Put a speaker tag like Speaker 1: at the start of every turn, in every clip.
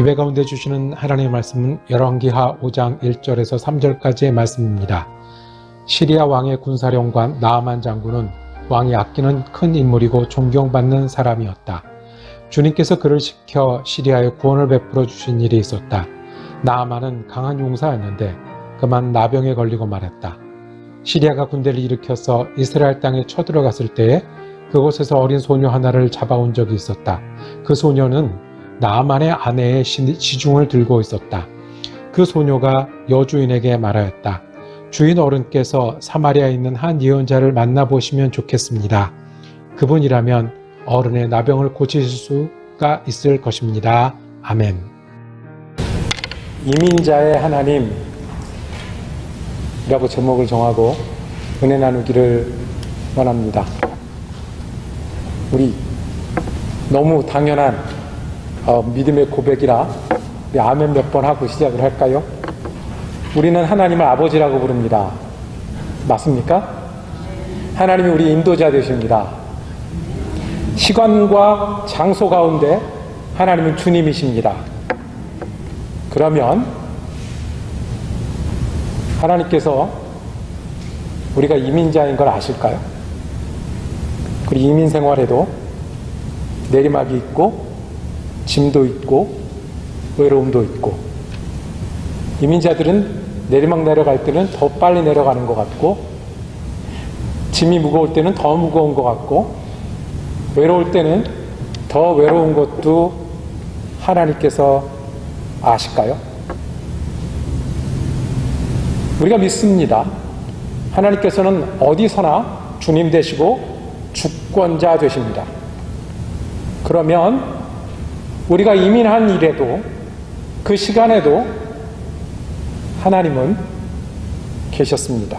Speaker 1: 예배 가운데 주시는 하나님의 말씀은 열왕기하 5장 1절에서 3절까지의 말씀입니다. 시리아 왕의 군사령관 나아만 장군은 왕이 아끼는 큰 인물이고 존경받는 사람이었다. 주님께서 그를 시켜 시리아에 구원을 베풀어 주신 일이 있었다. 나아만은 강한 용사였는데 그만 나병에 걸리고 말았다. 시리아가 군대를 일으켜서 이스라엘 땅에 쳐들어갔을 때에 그곳에서 어린 소녀 하나를 잡아온 적이 있었다. 그 소녀는 나아만의 아내의 시- 시중을 들고 있었다. 그 소녀가 여주인에게 말하였다. 주인 어른께서 사마리아에 있는 한 예언자를 만나보시면 좋겠습니다. 그분이라면 어른의 나병을 고치실 수가 있을 것입니다. 아멘. 이민자의 하나님이라고 제목을 정하고 은혜 나누기를 원합니다. 우리 너무 당연한 어, 믿음의 고백이라 아멘 몇 번 하고 시작을 할까요? 우리는 하나님을 아버지라고 부릅니다. 맞습니까? 하나님이 우리 인도자 되십니다. 시간과 장소 가운데 하나님은 주님이십니다. 그러면 하나님께서 우리가 이민자인 걸 아실까요? 그리고 이민 생활에도 내리막이 있고 짐도 있고 외로움도 있고 이민자들은 내리막 내려갈 때는 더 빨리 내려가는 것 같고 짐이 무거울 때는 더 무거운 것 같고 외로울 때는 더 외로운 것도 하나님께서 아실까요? 우리가 믿습니다. 하나님께서는 어디서나 주님 되시고 주권자 되십니다. 그러면 우리가 이민한 일에도 그 시간에도 하나님은 계셨습니다.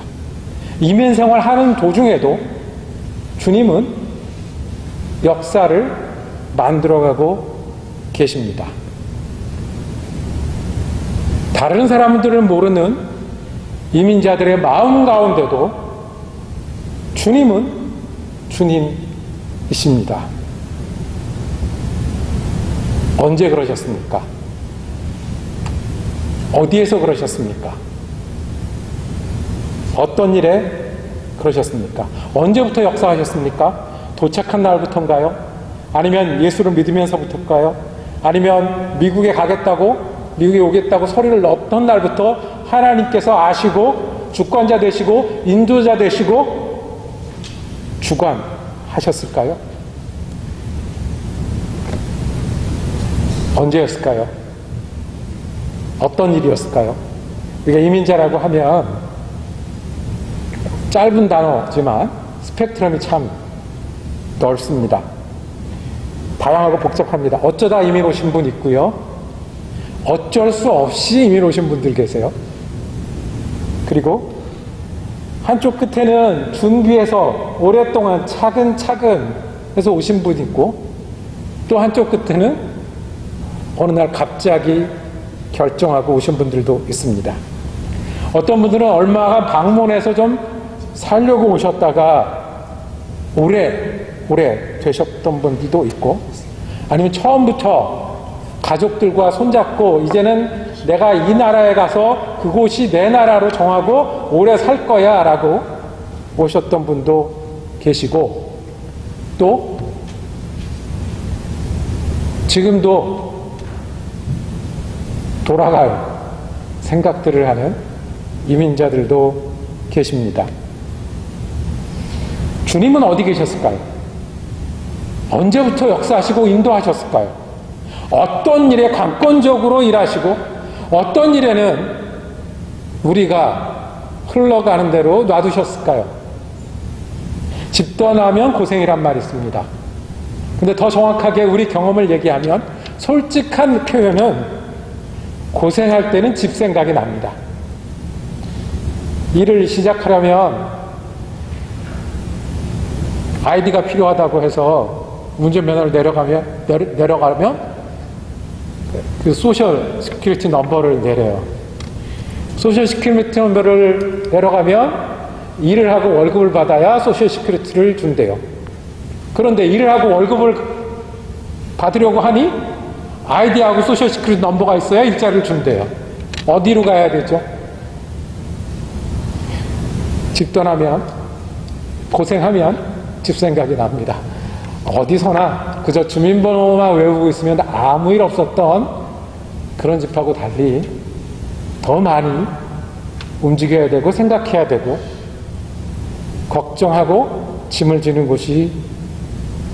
Speaker 1: 이민 생활하는 도중에도 주님은 역사를 만들어가고 계십니다. 다른 사람들은 모르는 이민자들의 마음 가운데도 주님은 주님이십니다. 언제 그러셨습니까? 어디에서 그러셨습니까? 어떤 일에 그러셨습니까? 언제부터 역사하셨습니까? 도착한 날부터인가요? 아니면 예수를 믿으면서부터일까요? 아니면 미국에 가겠다고 미국에 오겠다고 소리를 넣었던 날부터 하나님께서 아시고 주권자 되시고 인도자 되시고 주관하셨을까요? 언제였을까요? 어떤 일이었을까요? 우리가 이민자라고 하면 짧은 단어지만 스펙트럼이 참 넓습니다. 다양하고 복잡합니다. 어쩌다 이민 오신 분 있고요. 어쩔 수 없이 이민 오신 분들 계세요. 그리고 한쪽 끝에는 준비해서 오랫동안 차근차근 해서 오신 분 있고 또 한쪽 끝에는 어느 날 갑자기 결정하고 오신 분들도 있습니다. 어떤 분들은 얼마가 방문해서 좀 살려고 오셨다가 오래 오래 되셨던 분들도 있고 아니면 처음부터 가족들과 손잡고 이제는 내가 이 나라에 가서 그곳이 내 나라로 정하고 오래 살 거야 라고 오셨던 분도 계시고 또 지금도 돌아갈 생각들을 하는 이민자들도 계십니다. 주님은 어디 계셨을까요? 언제부터 역사하시고 인도하셨을까요? 어떤 일에 강권적으로 일하시고 어떤 일에는 우리가 흘러가는 대로 놔두셨을까요? 집 떠나면 고생이란 말이 있습니다. 근데 더 정확하게 우리 경험을 얘기하면 솔직한 표현은 고생할 때는 집 생각이 납니다. 일을 시작하려면 아이디가 필요하다고 해서 운전면허를 내려가면 내려, 내려가면 그 소셜 시큐리티 넘버를 내려요. 소셜 시큐리티 넘버를 내려가면 일을 하고 월급을 받아야 소셜 시큐리티를 준대요. 그런데 일을 하고 월급을 받으려고 하니 아이디하고 소셜 시크릿 넘버가 있어야 일자리를 준대요. 어디로 가야 되죠? 집 떠나면 고생하면 집 생각이 납니다. 어디서나 그저 주민번호만 외우고 있으면 아무 일 없었던 그런 집하고 달리 더 많이 움직여야 되고 생각해야 되고 걱정하고 짐을 지는 곳이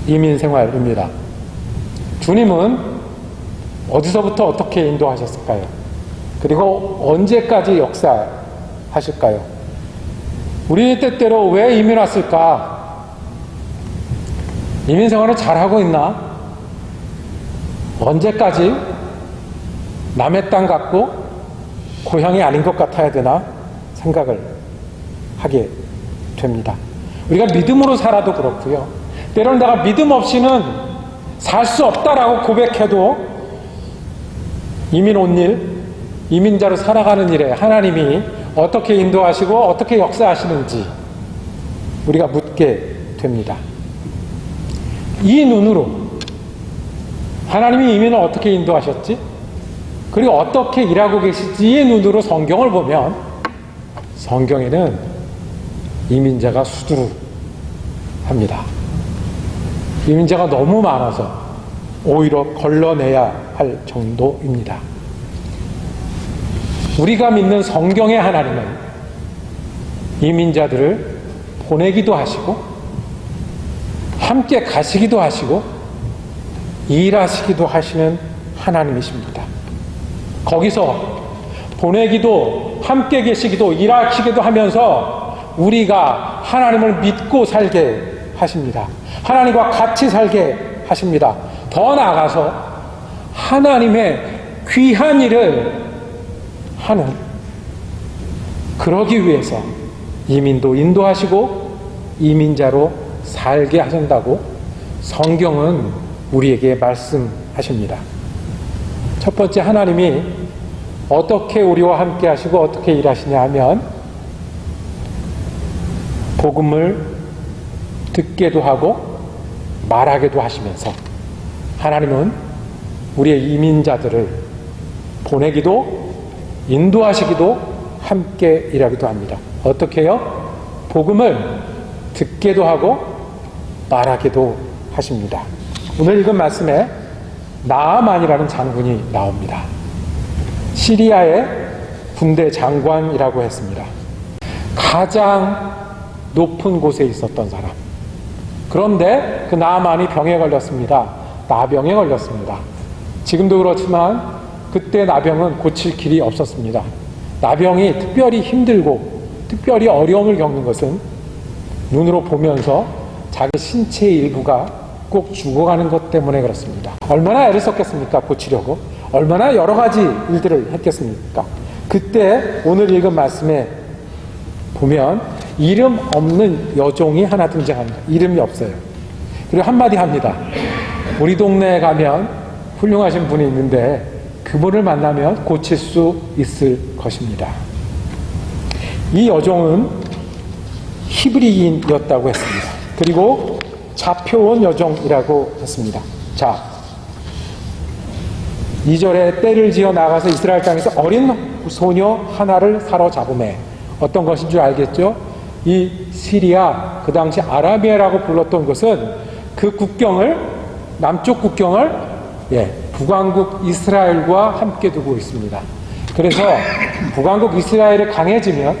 Speaker 1: 이민 생활입니다. 주님은 어디서부터 어떻게 인도하셨을까요? 그리고 언제까지 역사하실까요? 우리 때때로 왜 이민 왔을까? 이민 생활을 잘하고 있나? 언제까지 남의 땅 같고 고향이 아닌 것 같아야 되나? 생각을 하게 됩니다. 우리가 믿음으로 살아도 그렇고요. 때로는 내가 믿음 없이는 살 수 없다라고 고백해도 이민 온 일, 이민자로 살아가는 일에 하나님이 어떻게 인도하시고 어떻게 역사하시는지 우리가 묻게 됩니다. 이 눈으로 하나님이 이민을 어떻게 인도하셨지? 그리고 어떻게 일하고 계실지 이 눈으로 성경을 보면 성경에는 이민자가 수두룩합니다. 이민자가 너무 많아서 오히려 걸러내야 할 정도입니다. 우리가 믿는 성경의 하나님은 이민자들을 보내기도 하시고 함께 가시기도 하시고 일하시기도 하시는 하나님이십니다. 거기서 보내기도 함께 계시기도 일하시기도 하면서 우리가 하나님을 믿고 살게 하십니다. 하나님과 같이 살게 하십니다. 더 나아가서 하나님의 귀한 일을 하는 그러기 위해서 이민도 인도하시고 이민자로 살게 하신다고 성경은 우리에게 말씀하십니다. 첫 번째 하나님이 어떻게 우리와 함께 하시고 어떻게 일하시냐 하면 복음을 듣게도 하고 말하게도 하시면서 하나님은 우리의 이민자들을 보내기도 인도하시기도 함께 일하기도 합니다. 어떻게 요? 복음을 듣게도 하고 말하기도 하십니다. 오늘 읽은 말씀에 나아만이라는 장군이 나옵니다. 시리아의 군대 장관이라고 했습니다. 가장 높은 곳에 있었던 사람. 그런데 그 나만이 병에 걸렸습니다. 나병에 걸렸습니다. 지금도 그렇지만 그때 나병은 고칠 길이 없었습니다. 나병이 특별히 힘들고 특별히 어려움을 겪는 것은 눈으로 보면서 자기 신체의 일부가 꼭 죽어가는 것 때문에 그렇습니다. 얼마나 애를 썼겠습니까? 고치려고. 얼마나 여러 가지 일들을 했겠습니까? 그때 오늘 읽은 말씀에 보면 이름 없는 여종이 하나 등장합니다. 이름이 없어요. 그리고 한마디 합니다. 우리 동네에 가면 훌륭하신 분이 있는데 그분을 만나면 고칠 수 있을 것입니다. 이 여종은 히브리인이었다고 했습니다. 그리고 잡혀온 여종이라고 했습니다. 자, 2절에 때를 지어 나가서 이스라엘 땅에서 어린 소녀 하나를 사로잡음에 어떤 것인 줄 알겠죠? 이 시리아, 그 당시 아라비아라고 불렀던 것은 그 국경을, 남쪽 국경을, 예, 북왕국 이스라엘과 함께 두고 있습니다. 그래서 북왕국 이스라엘이 강해지면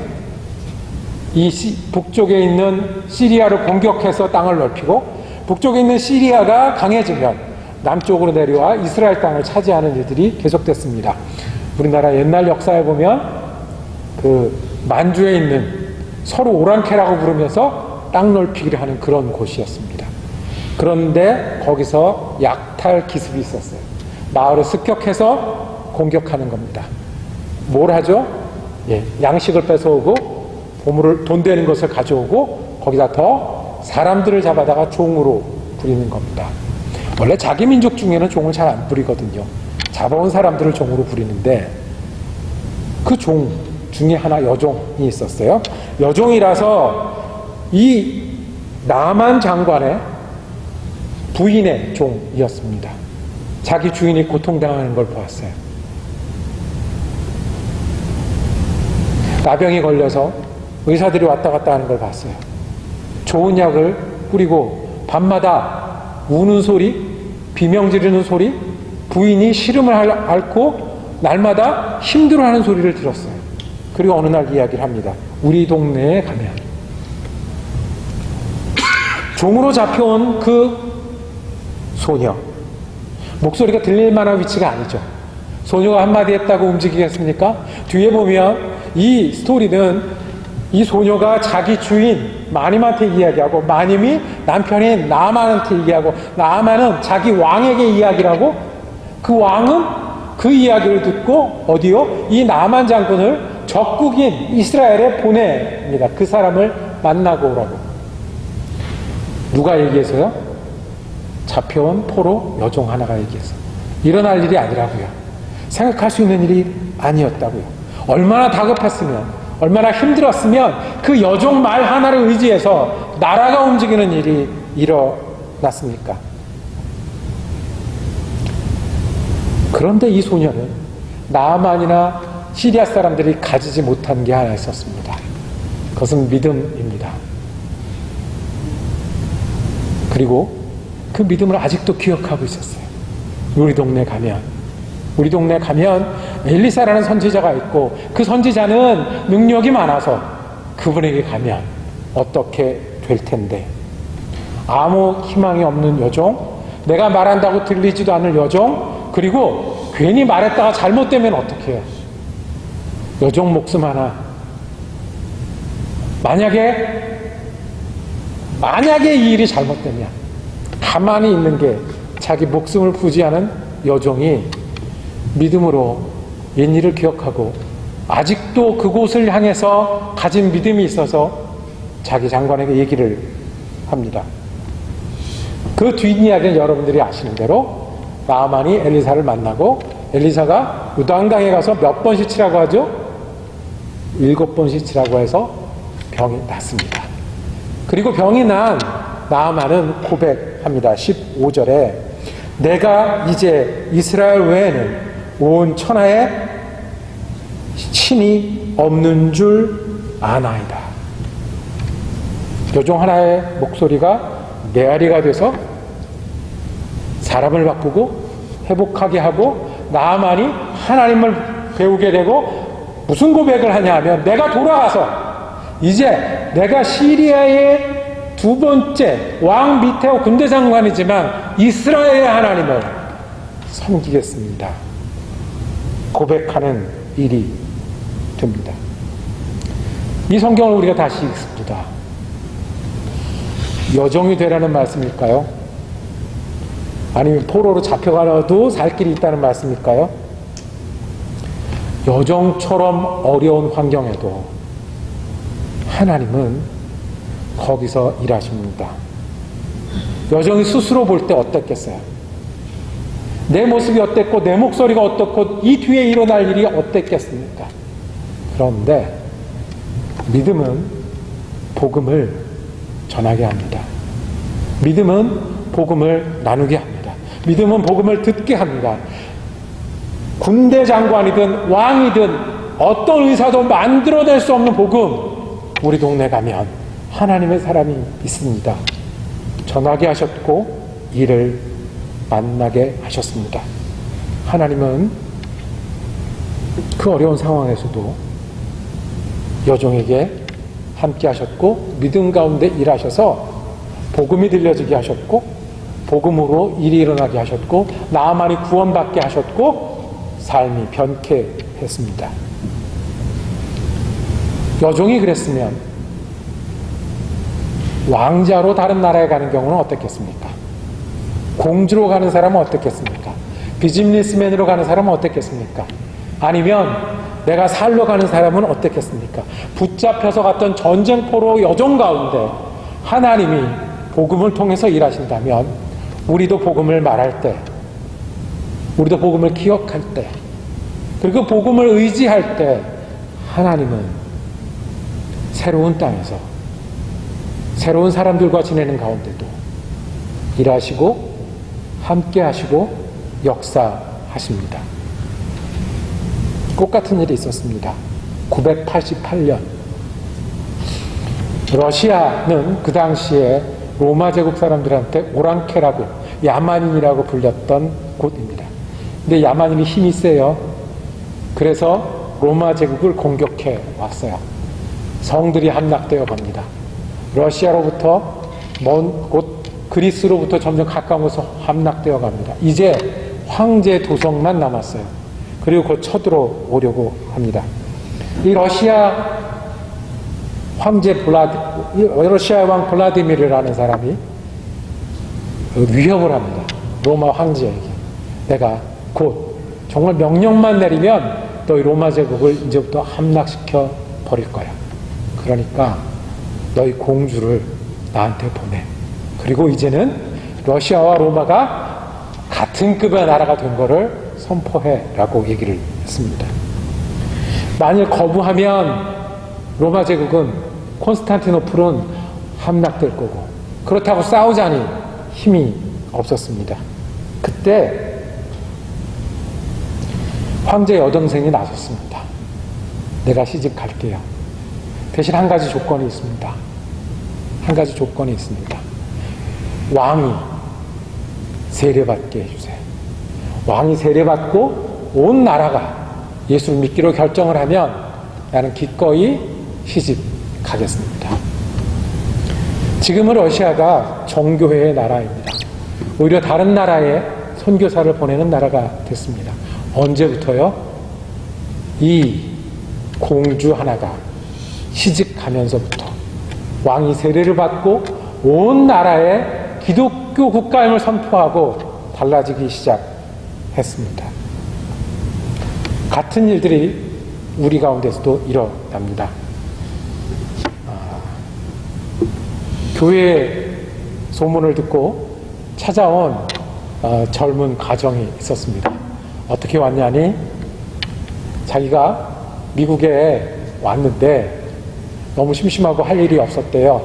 Speaker 1: 이 시, 북쪽에 있는 시리아를 공격해서 땅을 넓히고 북쪽에 있는 시리아가 강해지면 남쪽으로 내려와 이스라엘 땅을 차지하는 일들이 계속됐습니다. 우리나라 옛날 역사에 보면 그 만주에 있는 서로 오랑캐라고 부르면서 땅 넓히기를 하는 그런 곳이었습니다. 그런데 거기서 약탈 기습이 있었어요. 마을을 습격해서 공격하는 겁니다. 뭘 하죠? 예, 양식을 뺏어오고 보물을 돈 되는 것을 가져오고 거기다 더 사람들을 잡아다가 종으로 부리는 겁니다. 원래 자기 민족 중에는 종을 잘 안 부리거든요. 잡아온 사람들을 종으로 부리는데 그 종 중에 하나 여종이 있었어요. 여종이라서 이 나만 장관의 부인의 종이었습니다. 자기 주인이 고통당하는 걸 보았어요. 나병이 걸려서 의사들이 왔다 갔다 하는 걸 봤어요. 좋은 약을 뿌리고 밤마다 우는 소리, 비명 지르는 소리, 부인이 시름을 할- 앓고 날마다 힘들어하는 소리를 들었어요. 그리고 어느 날 이야기를 합니다. 우리 동네에 가면 종으로 잡혀온 그 소녀 목소리가 들릴 만한 위치가 아니죠. 소녀가 한마디 했다고 움직이겠습니까? 뒤에 보면 이 스토리는 이 소녀가 자기 주인 마님한테 이야기하고 마님이 남편인 나만한테 얘기하고 나만은 자기 왕에게 이야기를 하고 그 왕은 그 이야기를 듣고 어디요? 이 나만 장군을 적국인 이스라엘에 보냅니다. 그 사람을 만나고 오라고. 누가 얘기해서요? 잡혀온 포로 여종 하나가 얘기해서. 일어날 일이 아니라고요. 생각할 수 있는 일이 아니었다고요. 얼마나 다급했으면, 얼마나 힘들었으면 그 여종 말 하나를 의지해서 나라가 움직이는 일이 일어났습니까? 그런데 이 소녀는 나만이나 시리아 사람들이 가지지 못한 게 하나 있었습니다. 그것은 믿음입니다. 그리고 그 믿음을 아직도 기억하고 있었어요. 우리 동네 가면, 우리 동네 가면 엘리사라는 선지자가 있고 그 선지자는 능력이 많아서 그분에게 가면 어떻게 될 텐데 아무 희망이 없는 여종, 내가 말한다고 들리지도 않을 여종, 그리고 괜히 말했다가 잘못되면 어떻게 해요? 여종 목숨 하나. 만약에, 만약에 이 일이 잘못되면, 가만히 있는 게 자기 목숨을 부지하는 여종이 믿음으로 옛일을 기억하고, 아직도 그곳을 향해서 가진 믿음이 있어서 자기 장관에게 얘기를 합니다. 그 뒷이야기는 여러분들이 아시는 대로 나아만이 엘리사를 만나고 엘리사가 유당강에 가서 몇 번씩 치라고 하죠? 일곱 번씩 치라고 해서 병이 났습니다. 그리고 병이 난 나아만은 고백합니다. 15절에 내가 이제 이스라엘 외에는 온 천하에 신이 없는 줄 아나이다. 여종 하나의 목소리가 메아리가 돼서 사람을 바꾸고 회복하게 하고 나만이 하나님을 배우게 되고 무슨 고백을 하냐 하면 내가 돌아가서 이제 내가 시리아의 두 번째 왕 밑에 군대 장관이지만 이스라엘의 하나님을 섬기겠습니다. 고백하는 일이 됩니다. 이 성경을 우리가 다시 읽습니다. 여정이 되라는 말씀일까요? 아니면 포로로 잡혀가도 살 길이 있다는 말씀일까요? 여정처럼 어려운 환경에도 하나님은 거기서 일하십니다. 여정이 스스로 볼 때 어땠겠어요? 내 모습이 어땠고, 내 목소리가 어떻고, 이 뒤에 일어날 일이 어땠겠습니까? 그런데 믿음은 복음을 전하게 합니다. 믿음은 복음을 나누게 합니다. 믿음은 복음을 듣게 합니다. 군대 장관이든 왕이든 어떤 의사도 만들어낼 수 없는 복음, 우리 동네 가면 하나님의 사람이 있습니다. 전하게 하셨고, 이를 만나게 하셨습니다. 하나님은 그 어려운 상황에서도 여종에게 함께 하셨고, 믿음 가운데 일하셔서 복음이 들려지게 하셨고, 복음으로 일이 일어나게 하셨고, 나만이 구원받게 하셨고, 삶이 변케 했습니다. 여종이 그랬으면 왕자로 다른 나라에 가는 경우는 어떻겠습니까? 공주로 가는 사람은 어떻겠습니까? 비즈니스맨으로 가는 사람은 어떻겠습니까? 아니면 내가 살러 가는 사람은 어떻겠습니까? 붙잡혀서 갔던 전쟁포로 여종 가운데 하나님이 복음을 통해서 일하신다면 우리도 복음을 말할 때, 우리도 복음을 기억할 때, 그리고 복음을 의지할 때 하나님은 새로운 땅에서 새로운 사람들과 지내는 가운데도 일하시고 함께 하시고 역사하십니다. 똑 같은 일이 있었습니다. 988년. 러시아는 그 당시에 로마 제국 사람들한테 오랑캐라고, 야만인이라고 불렸던 곳입니다. 근데 야만인이 힘이 세요. 그래서 로마 제국을 공격해 왔어요. 성들이 함락되어 갑니다. 러시아로부터 먼 곳 그리스로부터 점점 곳으로 함락되어 갑니다. 이제 황제 도성만 남았어요. 그리고 곧 쳐들어오려고 합니다. 이 러시아 황제 블라디, 이 러시아 왕 블라디미르라는 사람이 위협을 합니다. 로마 황제에게. 내가 곧 정말 명령만 내리면 너희 로마 제국을 이제부터 함락시켜 버릴 거야. 그러니까 너희 공주를 나한테 보내. 그리고 이제는 러시아와 로마가 같은 급의 나라가 된 거를 선포해라고 얘기를 했습니다. 만일 거부하면 로마 제국은 콘스탄티노플은 함락될 거고 그렇다고 싸우자니 힘이 없었습니다. 그때 황제 여동생이 나섰습니다. 내가 시집 갈게요. 대신 한 가지 조건이 있습니다. 한 가지 조건이 있습니다. 왕이 세례받게 해주세요. 왕이 세례받고 온 나라가 예수를 믿기로 결정을 하면 나는 기꺼이 시집 가겠습니다. 지금은 러시아가 정교회의 나라입니다. 오히려 다른 나라에 선교사를 보내는 나라가 됐습니다. 언제부터요? 이 공주 하나가 시집 가면서부터 왕이 세례를 받고 온 나라에 기독교 국가임을 선포하고 달라지기 시작했습니다. 같은 일들이 우리 가운데서도 일어납니다. 아, 교회 소문을 듣고 찾아온 어, 젊은 가정이 있었습니다. 어떻게 왔냐니 자기가 미국에 왔는데 너무 심심하고 할 일이 없었대요.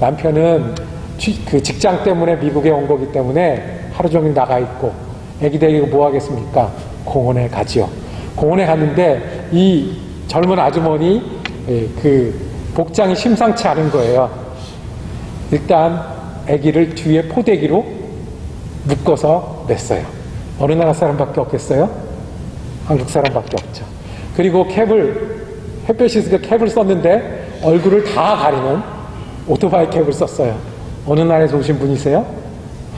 Speaker 1: 남편은 취- 그 직장 때문에 미국에 온 거기 때문에 하루 종일 나가 있고 애기 데리고 뭐 하겠습니까? 공원에 가지요. 공원에 갔는데 이 젊은 아주머니 예, 그 복장이 심상치 않은 거예요. 일단 아기를 뒤에 포대기로 묶어서 냈어요. 어느 나라 사람밖에 없겠어요? 한국 사람밖에 없죠. 그리고 캡을 햇볕이 있으니까 캡을 썼는데 얼굴을 다 가리는 오토바이 캡을 썼어요. 어느 나라에서 오신 분이세요?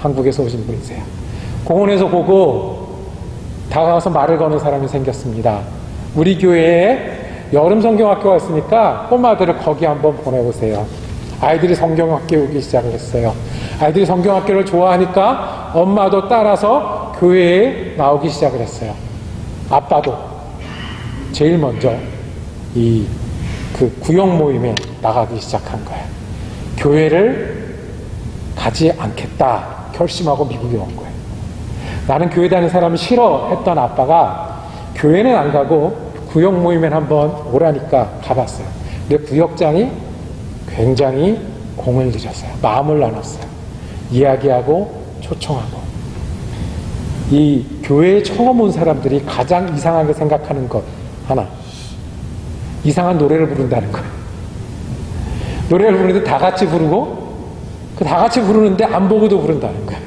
Speaker 1: 한국에서 오신 분이세요. 공원에서 보고 다가와서 말을 거는 사람이 생겼습니다. 우리 교회에 여름 성경학교가 있으니까 꼬마들을 거기 한번 보내보세요. 아이들이 성경학교 오기 시작을 했어요. 아이들이 성경학교를 좋아하니까 엄마도 따라서 교회에 나오기 시작을 했어요. 아빠도 제일 먼저 이 그 구역 모임에 나가기 시작한 거예요. 교회를 가지 않겠다 결심하고 미국에 온 거예요. 나는 교회 다니는 사람이 싫어 했던 아빠가 교회는 안 가고 구역 모임에 한번 오라니까 가봤어요. 근데 구역장이 굉장히 공을 들였어요. 마음을 나눴어요. 이야기하고 초청하고. 이 교회에 처음 온 사람들이 가장 이상하게 생각하는 것 하나. 이상한 노래를 부른다는 거예요. 노래를 부르는데 다 같이 부르고 그 다 같이 부르는데 안 보고도 부른다는 거예요.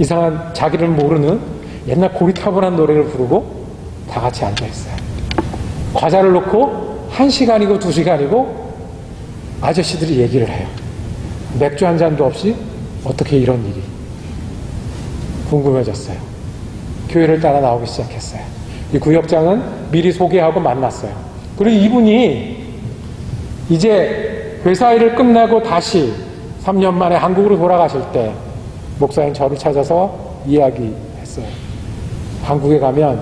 Speaker 1: 이상한 자기를 모르는 옛날 고리타분한 노래를 부르고 다 같이 앉아 있어요. 과자를 놓고 한 시간이고 두 시간이고 아저씨들이 얘기를 해요. 맥주 한 잔도 없이 어떻게 이런 일이 궁금해졌어요. 교회를 따라 나오기 시작했어요. 이 구역장은 미리 소개하고 만났어요. 그리고 이분이 이제 회사 일을 끝내고 다시 3년 만에 한국으로 돌아가실 때 목사님 저를 찾아서 이야기했어요. 한국에 가면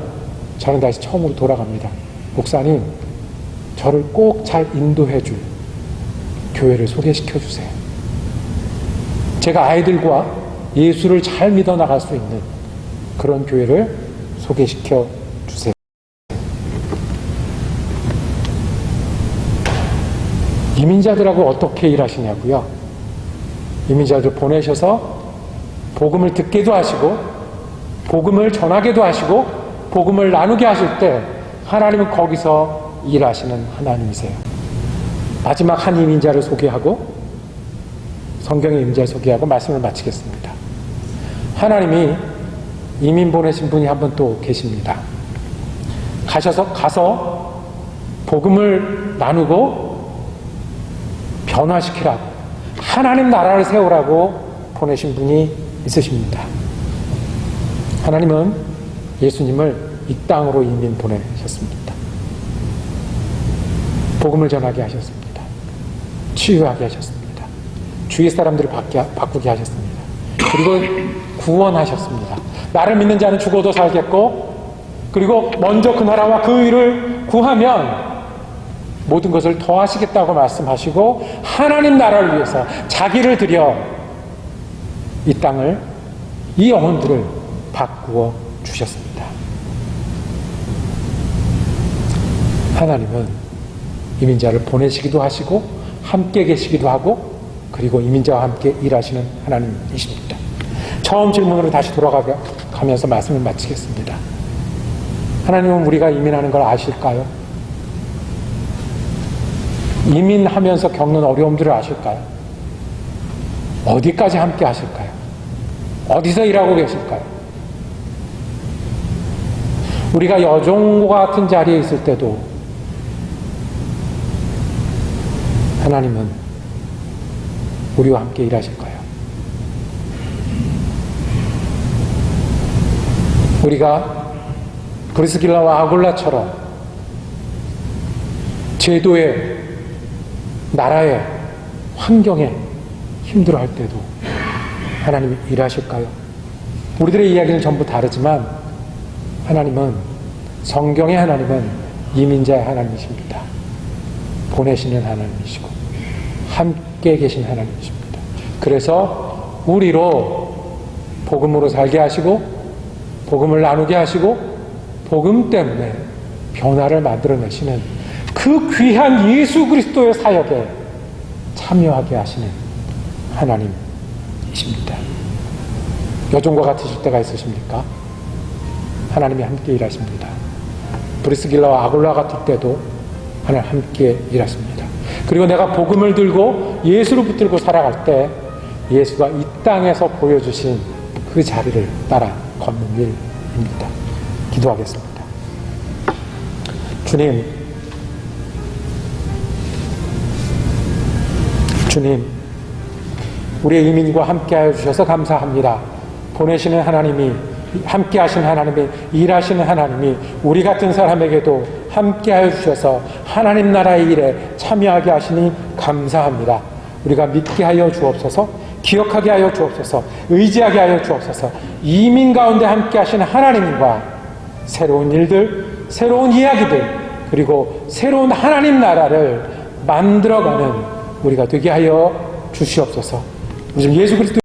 Speaker 1: 저는 다시 처음으로 돌아갑니다. 목사님, 저를 꼭 잘 인도해 줄 교회를 소개시켜 주세요. 제가 아이들과 예수를 잘 믿어 나갈 수 있는 그런 교회를 소개시켜 주세요. 이민자들하고 어떻게 일하시냐고요? 이민자들 보내셔서 복음을 듣게도 하시고 복음을 전하게도 하시고 복음을 나누게 하실 때 하나님은 거기서 일하시는 하나님이세요. 마지막 한 이민자를 소개하고 성경의 임자를 소개하고 말씀을 마치겠습니다. 하나님이 이민 보내신 분이 한 분 또 계십니다. 가셔서 가서 복음을 나누고 변화시키라고 하나님 나라를 세우라고 보내신 분이 있으십니다. 하나님은 예수님을 이 땅으로 이민 보내셨습니다. 복음을 전하게 하셨습니다. 치유하게 하셨습니다. 주위 사람들을 바꾸게 하셨습니다. 그리고 구원하셨습니다. 나를 믿는 자는 죽어도 살겠고, 그리고 먼저 그 나라와 그 의를 구하면 모든 것을 더하시겠다고 말씀하시고, 하나님 나라를 위해서 자기를 들여 이 땅을, 이 영혼들을 바꾸어 주셨습니다. 하나님은 이민자를 보내시기도 하시고 함께 계시기도 하고 그리고 이민자와 함께 일하시는 하나님이십니다. 처음 질문으로 다시 돌아가면서 말씀을 마치겠습니다. 하나님은 우리가 이민하는 걸 아실까요? 이민하면서 겪는 어려움들을 아실까요? 어디까지 함께 하실까요? 어디서 일하고 계실까요? 우리가 여종과 같은 자리에 있을 때도 하나님은 우리와 함께 일하실 거예요. 우리가 브리스길라와 아굴라처럼 제도의 나라의 환경에 힘들어 할 때도 하나님이 일하실까요? 우리들의 이야기는 전부 다르지만 하나님은 성경의 하나님은 이민자의 하나님이십니다. 보내시는 하나님이시고 함께 계신 하나님이십니다. 그래서 우리로 복음으로 살게 하시고 복음을 나누게 하시고 복음 때문에 변화를 만들어내시는 그 귀한 예수 그리스도의 사역에 참여하게 하시는 하나님이십니다. 여종과 같으실 때가 있으십니까? 하나님이 함께 일하십니다. 브리스길라와 아굴라 같을 때도 하나님 함께 일하십니다. 그리고 내가 복음을 들고 예수를 붙들고 살아갈 때 예수가 이 땅에서 보여주신 그 자리를 따라 걷는 일입니다. 기도하겠습니다. 주님, 주님, 우리의 이민과 함께하여 주셔서 감사합니다. 보내시는 하나님이 함께 하신 하나님이 일하시는 하나님이 우리 같은 사람에게도 함께 하여 주셔서 하나님 나라의 일에 참여하게 하시니 감사합니다. 우리가 믿게 하여 주옵소서, 기억하게 하여 주옵소서, 의지하게 하여 주옵소서, 이민 가운데 함께 하시는 하나님과 새로운 일들, 새로운 이야기들, 그리고 새로운 하나님 나라를 만들어가는 우리가 되게 하여 주시옵소서. 요즘 예수 그리스도